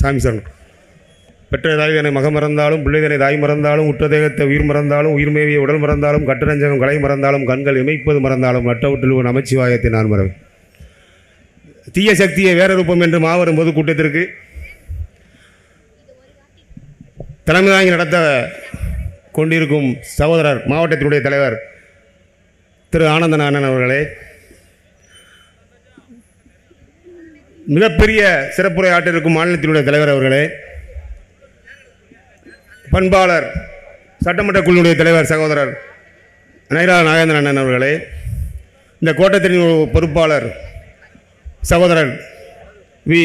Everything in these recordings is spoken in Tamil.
சாமி சரணம். பெற்ற தாய்தனை மகம் மறந்தாலும் பிள்ளைதனை தாய் மறந்தாலும் உற்ற தேகத்தை உயிர் மறந்தாலும் உயிர்மேவிய உடல் மறந்தாலும் கட்டரஞ்சகம் கலை மறந்தாலும் கண்கள் இமைப்பது மறந்தாலும் நட்டவுட்டில் ஒரு நமச்சிவாயத்தை நான் மறவேன். தீய சக்தியை வேற ரூபம் என்று மாவரும் பொது கூட்டத்திற்கு தலைமை தாங்கி நடத்த கொண்டிருக்கும் சகோதரர் மாவட்டத்தினுடைய தலைவர் திரு ஆனந்தன் அண்ணன் அவர்களே மிகப்பெரிய சிறப்புரை ஆற்றிருக்கும் மாநிலத்தினுடைய தலைவர் அவர்களே பண்பாளர் சட்டமன்ற குழுவினுடைய தலைவர் சகோதரர் நைரா நாகேந்திரன் அண்ணன் அவர்களே இந்த கோட்டத்தின் பொறுப்பாளர் சகோதரர் வி.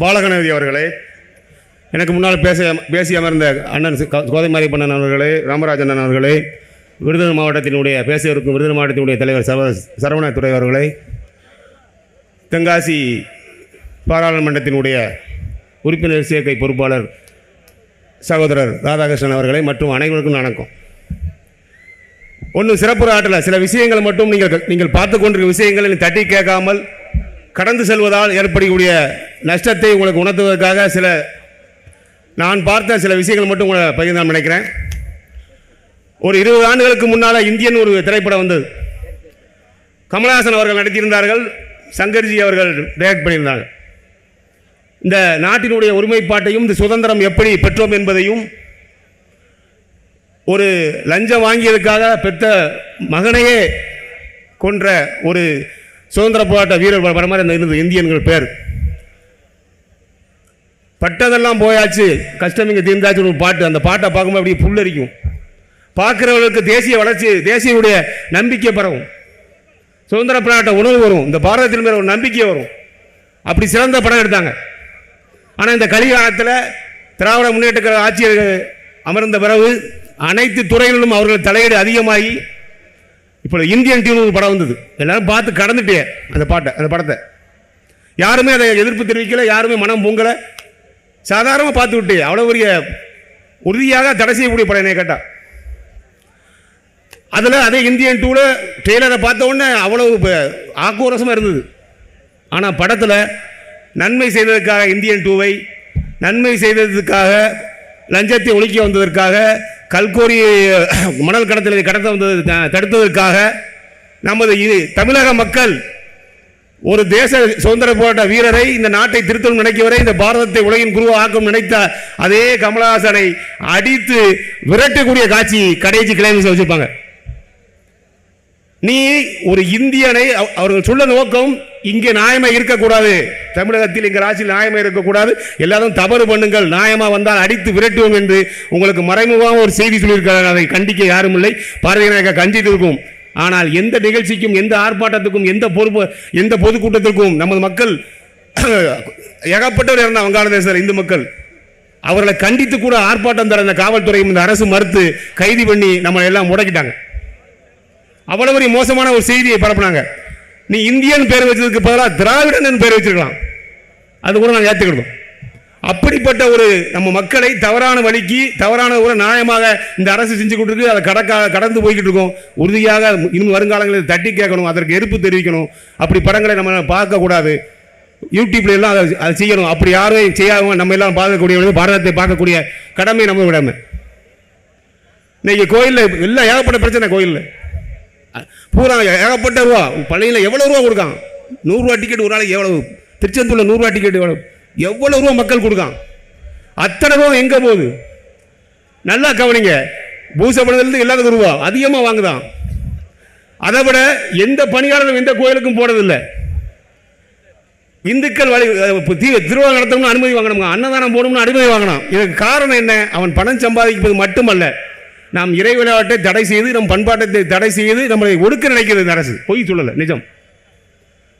பாலகணபதி அவர்களே எனக்கு முன்னால் பேச பேசி அமர்ந்த அண்ணன் சி- பண்ணன் அவர்களே ராமராஜன் அண்ணன் அவர்களே விருதுநகர் மாவட்டத்தினுடைய பேச இருக்கும் விருதுநகர் மாவட்டத்தினுடைய தலைவர் சரவண சரவணத்துறை அவர்களே தென்காசி பாராளுமன்றத்தினுடைய உறுப்பினர் சேர்க்கை பொறுப்பாளர் சகோதரர் ராதாகிருஷ்ணன் அவர்களை மற்றும் அனைவருக்கும் வணக்கம். ஒன்றும் சிறப்பு ஆற்றல சில விஷயங்கள் மட்டும் நீங்கள் நீங்கள் பார்த்து கொண்டிருக்கிற விஷயங்களை தட்டி கேட்காமல் கடந்து செல்வதால் ஏற்படக்கூடிய நஷ்டத்தை உங்களுக்கு உணர்த்துவதற்காக சில நான் பார்த்த சில விஷயங்கள் மட்டும் உங்களை பகிர்ந்தான் நினைக்கிறேன். ஒரு இருபது ஆண்டுகளுக்கு முன்னால் இந்தியன் ஒரு திரைப்படம் வந்தது. கமலஹாசன் அவர்கள் நடித்திருந்தார்கள் சங்கர்ஜி அவர்கள் டைரக்ட் பண்ணியிருந்தாங்க. இந்த நாட்டினுடைய ஒருமைப்பாட்டையும் இந்த சுதந்திரம் எப்படி பெற்றோம் என்பதையும் ஒரு லஞ்சம் வாங்கியதுக்காக பெற்ற மகனையே கொன்ற ஒரு சுதந்திர போராட்ட வீரர் வர மாதிரி அந்த இருந்தது இந்தியன்கள் பேர். பட்டதெல்லாம் போயாச்சு கஷ்டம் இங்கே தீர்ந்தாச்சு ஒரு பாட்டு. அந்த பாட்டை பார்க்கும்போது அப்படியே புல்லரிக்கும். பார்க்குறவர்களுக்கு தேசிய வளர்ச்சி தேசியனுடைய நம்பிக்கை பரவும். சுதந்திர போராட்ட உணவு வரும். இந்த பாரதத்தின் மேல ஒரு நம்பிக்கை வரும். அப்படி சிறந்த படம் எடுத்தாங்க. ஆனால் இந்த கலிகாலத்தில் திராவிட முன்னேற்ற ஆட்சியர்கள் அமர்ந்த பிறகு அனைத்து துறைகளிலும் அவர்கள் தலையீடு அதிகமாகி இப்போ இந்தியன் டீம் ஒரு படம் வந்தது. எல்லாரும் பார்த்து கடந்துட்டே அந்த பாட்டை அந்த படத்தை. யாருமே அதை எதிர்ப்பு தெரிவிக்கல யாருமே மனம் பொங்கலை. சாதாரணமாக பார்த்து விட்டே அவ்வளோ பெரிய உறுதியாக தடை செய்யக்கூடிய படம் என்னை கேட்டால் அதில் அதே இந்தியன் டூவில் ட்ரெய்லரை பார்த்த உடனே அவ்வளோ ப- ஆக்ரோஷமாக இருந்தது. ஆனால் படத்தில் நன்மை செய்ததற்காக இந்தியன் டூவை நன்மை செய்ததற்காக லஞ்சத்தை ஒழிக்க வந்ததற்காக கல்கோரி மணல் கடத்தலை கடத்த வந்தது தடுத்ததற்காக நமது இது தமிழக மக்கள் ஒரு தேச சுதந்திர போராட்ட வீரரை இந்த நாட்டை திருத்தணும் நினைக்கவரை இந்த பாரதத்தை உலகின் குருவ ஆக்கம் நினைத்த அதே கமலஹாசனை அடித்து விரட்டக்கூடிய காட்சி கடைசி கிளைமேக்ஸ் வச்சுருப்பாங்க. நீ ஒரு இந்தியனை அவர்கள் சொல்ல நோக்கம் இங்கே நியாயமா இருக்கக்கூடாது. தமிழகத்தில் எங்கள் ஆட்சியில் நியாயமா இருக்கக்கூடாது. எல்லாரும் தவறு பண்ணுங்கள். நியாயமா வந்தால் அடித்து விரட்டுவோம் என்று உங்களுக்கு மறைமுகமாக ஒரு செய்தி சொல்லியிருக்கிறார்கள். அதை கண்டிக்க யாரும் இல்லை. பாரதிய நாயக இருக்கும். ஆனால் எந்த நிகழ்ச்சிக்கும் எந்த ஆர்ப்பாட்டத்துக்கும் எந்த பொறுப்பு எந்த பொதுக்கூட்டத்திற்கும் நமது மக்கள் ஏகப்பட்டவர் இருந்தாங்க வங்காளதேசத்தில் இந்து மக்கள். அவர்களை கண்டித்து கூட ஆர்ப்பாட்டம் தர இந்த காவல்துறையும் இந்த அரசு மறுத்து கைது பண்ணி நம்மளை எல்லாம் முடக்கிட்டாங்க. அவ்வளவு ஒரு மோசமான ஒரு செய்தியை பரப்புனாங்க. நீ இந்தியன் பேர் வச்சதுக்கு பதிலாக திராவிடன் பேர் வச்சிருக்கலாம். அது கூட நான் ஏற்றுக்கிட்டோம் அப்படிப்பட்ட ஒரு நம்ம மக்களை தவறான வழிக்கு தவறான ஒரு நியாயமாக இந்த அரசு செஞ்சு கொண்டிருக்கு அதை கடக்காக கடந்து போய்கிட்டு இருக்கோம். உறுதியாக இன்னும் வருங்காலங்களில் தட்டி கேட்கணும் அதற்கு எதிர்ப்பு தெரிவிக்கணும். அப்படி படங்களை நம்ம பார்க்கக்கூடாது யூடியூப்ல எல்லாம் அதை அதை செய்யணும். அப்படி யாரும் செய்யாம நம்ம எல்லாம் பார்க்கக்கூடிய பாரதத்தை பார்க்கக்கூடிய கடமை நம்ம விடாமல் இன்னைக்கு கோயிலில் எல்லாம் ஏகப்பட்ட பிரச்சனை கோயிலில். பூரா ஏகப்பட்ட ரூபா. பள்ளியில் எவ்வளோ ரூபா கொடுக்கான்? நூறுரூவா டிக்கெட் ஒரு நாளைக்கு எவ்வளவு? திருச்செந்தூரில் நூறுரூவா டிக்கெட் எவ்வளோ எவ்வளோ ரூபா மக்கள் கொடுக்கான்? அத்தனை ரூபா எங்கே போகுது? நல்லா கவனிங்க. பூசை இல்லாத எல்லாத்துக்கும் ரூபா. அதிகமாக வாங்குதான். அதை விட எந்த பணியாளரும் எந்த கோயிலுக்கும் போனதில்லை இந்துக்கள் வழி திருவிழா நடத்தணும்னு அனுமதி வாங்கணுங்க அன்னதானம் போகணும்னு அனுமதி வாங்கணும் இதுக்கு காரணம் என்ன? அவன் பணம் சம்பாதிப்பது மட்டுமல்ல. நாம் இறை விளையாட்டை தடை செய்து நம் பண்பாட்டத்தை தடை செய்து நம்மளை ஒடுக்க நினைக்கிறது இந்த அரசு. பொய் சொல்லலை நிஜம்.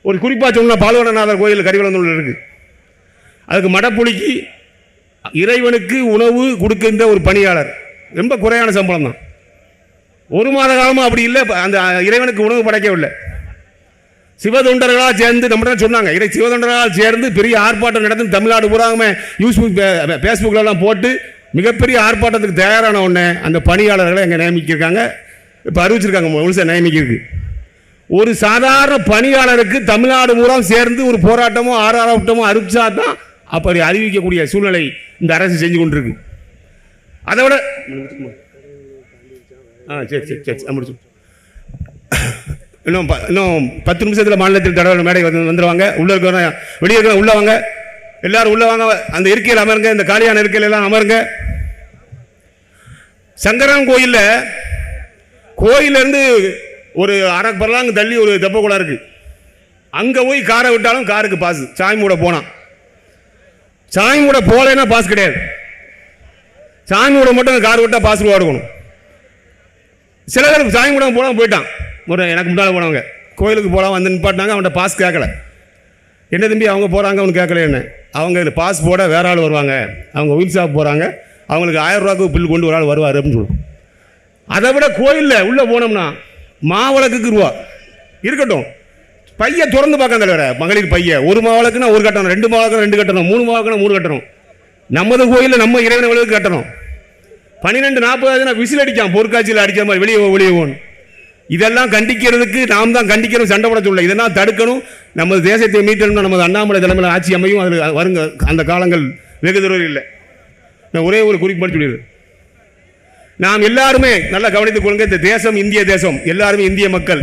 ஒரு குறிப்பாக சொன்னால் பால்வனநாதர் கோயில் கரிவலந்தூரில் இருக்குது அதுக்கு மடப்புளிக்கு இறைவனுக்கு உணவு கொடுக்கின்ற ஒரு பணியாளர். ரொம்ப குறையான சம்பளம் தான். ஒரு மாத காலமாக அப்படி இல்லை அந்த இறைவனுக்கு உணவு படைக்கவில்லை. சிவதொண்டர்களாக சேர்ந்து நம்ம சொன்னாங்க இதை சிவதொண்டர்களாக சேர்ந்து பெரிய ஆர்ப்பாட்டம் நடந்து தமிழ்நாடு பூராமே யூஸ்புக் ஃபேஸ்புக்கிலலாம் போட்டு மிகப்பெரிய ஆர்ப்பாட்டத்துக்கு தயாரான உடனே அந்த பணியாளர்களை அங்கே நியமிக்கிருக்காங்க இப்போ அறிவிச்சிருக்காங்க முழுசாக நியமிக்கிருக்கு ஒரு சாதாரண பணியாளருக்கு தமிழ்நாடு பூரா சேர்ந்து ஒரு போராட்டமோ ஆர்ப்பாட்டமோ அறிவிச்சா தான் அப்படி அறிவிக்கக்கூடிய சூழ்நிலை இந்த அரசு செஞ்சு கொண்டிருக்கு. அதை விட ஆ சரி சரி சரி சரி, முடிச்சு. இன்னும் ப- இன்னும் பத்து நிமிஷத்தில் மாநிலத்தில் தடவை மேடை வந்து வந்துடுவாங்க உள்ள இருக்கிற வெளியே இருக்கிற உள்ள வாங்க. எல்லாரும் உள்ள வாங்க. அந்த இருக்கையில் அமருங்க. இந்த காலியான இருக்கையில எல்லாம் அமருங்க. சங்கரன் கோயிலில் கோயிலேருந்து ஒரு அரை பரலாங்க தள்ளி ஒரு தெப்ப குளம் இருக்கு. அங்கே போய் காரை விட்டாலும் காருக்கு பாஸ். சாமி கூட போனான் சாமி கூட போகலைன்னா பாஸ் கிடையாது. சாமி கூட மட்டும் கார் விட்டால் பாஸ் ரூபா சில பேர் சாமி கூட போனால் போயிட்டான். ஒரு எனக்கு முன்னால் போனவங்க. கோயிலுக்கு போகலாம் வந்து நிப்பாட்டினாங்க அவன்கிட்ட பாஸ் கேட்கல. என்ன தம்பி அவங்க போகிறாங்க அவனு கேட்கல என்ன அவங்க இது பாஸ் போட வேற ஆள் வருவாங்க. அவங்க ஒயில் ஷாப் போகிறாங்க அவங்களுக்கு ஆயிரம் ரூபாய்க்கு பில் கொண்டு ஒரு ஆள் வருவார் அப்படின்னு சொல்லுவோம் அதை விட கோயிலில் உள்ளே போனோம்னா மாவிளக்குக்கு ரூபா. இருக்கட்டும். பைய திறந்து பார்க்க தலைவர. மகளிர் பைய. ஒரு மாவிளக்குனா ஒரு கட்டணம். ரெண்டு மாவளக்கு ரெண்டு கட்டணம். மூணு மாவிளக்குனா மூணு கட்டணும். நமது கோயிலில் நம்ம இறைவனை விளக்கு கட்டணும். பன்னிரெண்டு நாற்பது விசில் அடிக்கான் பொற்காட்சியில் அடிக்கிற மாதிரி வெளியே வெளியே போகணும். இதெல்லாம் கண்டிக்கிறதுக்கு நாம் தான் கண்டிக்கிறோம் சண்டை போட சொல்ல இதெல்லாம் தடுக்கணும். நமது தேசத்தை மீட்டணும்னா நமது அண்ணாமலை தலைமையில் ஆட்சி அமையும். அதில் வருங்க. அந்த காலங்கள் வெகு தூரம் இல்லை. நான் ஒரே ஒரு குறிப்பாடு மட்டும் சொல்லிடுறேன். நாம் எல்லாருமே நல்லா கவனித்துக் கொள்ளுங்க இந்த தேசம் இந்திய தேசம் எல்லாருமே இந்திய மக்கள்.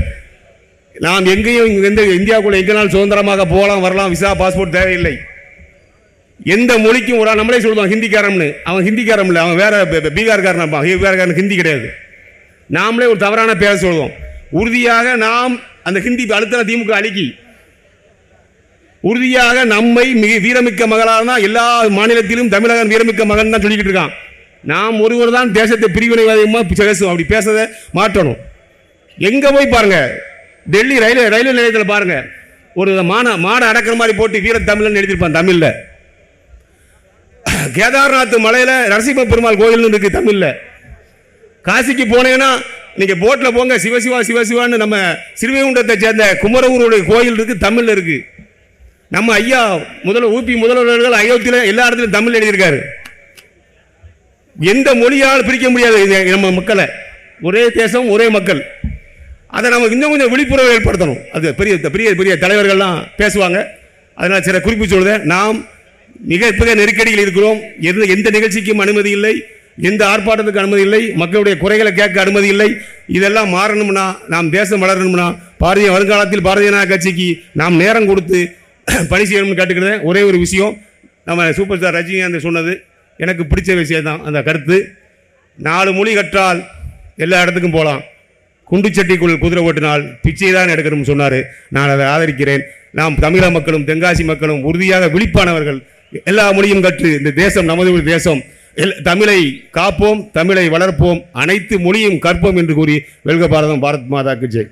நாம் எங்கேயும் எந்த இந்தியாவுக்குள்ள எங்கேனாலும் சுதந்திரமாக போகலாம் வரலாம் விசா பாஸ்போர்ட் தேவையில்லை. எந்த மொழிக்கும் ஒரு நம்மளே சொல்லுவான் ஹிந்திக்காரம்னு. அவன் ஹிந்திக்காரம் இல்லை அவன் வேற பீகார்காரன் இருப்பான். பீகார்காரன் ஹிந்தி கிடையாது. நாமளே ஒரு தவறான பேச சொல்லுவோம். உறுதியாக நாம் அந்த ஹிந்தி அழுத்தன திமுக அழுக்கி உறுதியாக நம்மை மிக வீரமிக்க மகளான எல்லா மாநிலத்திலும் தமிழகம் வீரமிக்க மகன் தான் சொல்லிக்கிட்டு இருக்கான். நாம் ஒருவர் தான் தேசத்தை பிரிவினைவாதமாக பேசுவோம் அப்படி பேசுறதை மாற்றணும். எங்கே போய் பாருங்கள் டெல்லி ரயில்வே ரயில்வே நிலையத்தில் பாருங்கள் ஒரு மான மாடை அடக்கிற மாதிரி போட்டு வீர தமிழ்னு எழுதியிருப்பான் தமிழில். கேதார்நாத் மலையில் நரசிம்ம பெருமாள் கோயில்னு இருக்கு தமிழில். காசிக்கு போனீங்கன்னா நீங்கள் போட்டில் போங்க சிவசிவா சிவசிவான்னு நம்ம சிறுவைகுண்டத்தை சேர்ந்த குமரகுருடைய கோயில் இருக்கு தமிழில் இருக்குது நம்ம ஐயா முதல்ல ஊபி முதல்வர்கள் அயோத்தியில் எல்லா இடத்துலையும் தமிழ் எழுதியிருக்காரு. எந்த மொழியால் பிரிக்க முடியாது நம்ம மக்களை. ஒரே தேசம் ஒரே மக்கள். அதை நம்ம இன்னும் கொஞ்சம் விழிப்புணர்வு ஏற்படுத்தணும். அது பெரிய பெரிய பெரிய தலைவர்கள்லாம் பேசுவாங்க. அதனால் சில குறிப்பு சொல்கிறேன் நாம் மிகப்பெரிய நெருக்கடியில் இருக்கிறோம். எந்த எந்த நிகழ்ச்சிக்கும் அனுமதி இல்லை. எந்த ஆர்ப்பாட்டத்துக்கு அனுமதி இல்லை. மக்களுடைய குறைகளை கேட்க அனுமதி இல்லை. இதெல்லாம் மாறணும்னா நாம் தேசம் வளரணும்னா பாரதிய வருங்காலத்தில் பாரதிய ஜனதா கட்சிக்கு நாம் நேரம் கொடுத்து பணி செய்யணும்னு ஒரே ஒரு விஷயம். நம்ம சூப்பர் ஸ்டார் ரஜினிகாந்த் சொன்னது. எனக்கு பிடிச்ச விஷயம் தான் அந்த கருத்து. நாலு மொழி கற்றால் எல்லா இடத்துக்கும் போகலாம். குண்டுச்சட்டிக்குள் குதிரை ஓட்டினால் பிச்சை தான் எடுக்கணும்னு சொன்னார். நான் அதை ஆதரிக்கிறேன். நாம் தமிழக மக்களும் தென்காசி மக்களும் உறுதியாக விழிப்பானவர்கள். எல்லா மொழியும் கற்று இந்த தேசம் நமது ஒரு தேசம். எல்- தமிழை காப்போம் தமிழை வளர்ப்போம் அனைத்து மொழியும் கற்போம் என்று கூறி வெல்க பாரதம் பாரத் மாதாக்கு ஜெய்.